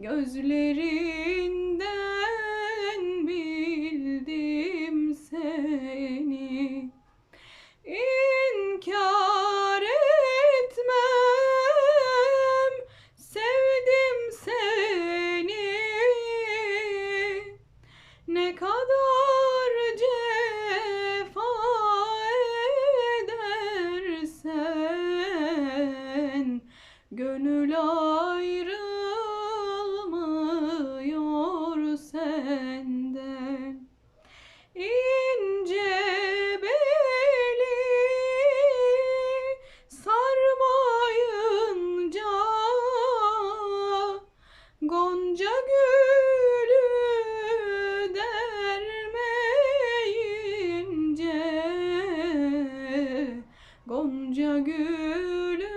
Gözlerinden bildim seni. İnkar etmem Sevdim seni. Ne kadar cefa edersen Gönül ayrı Gonca gülü dermeyince Gonca gülü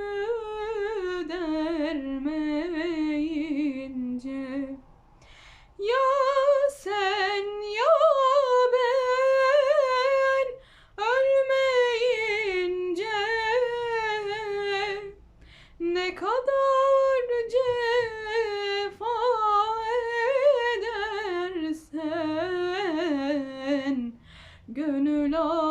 dermeyince Ya sen ya ben ölmeyince Ne kadar no.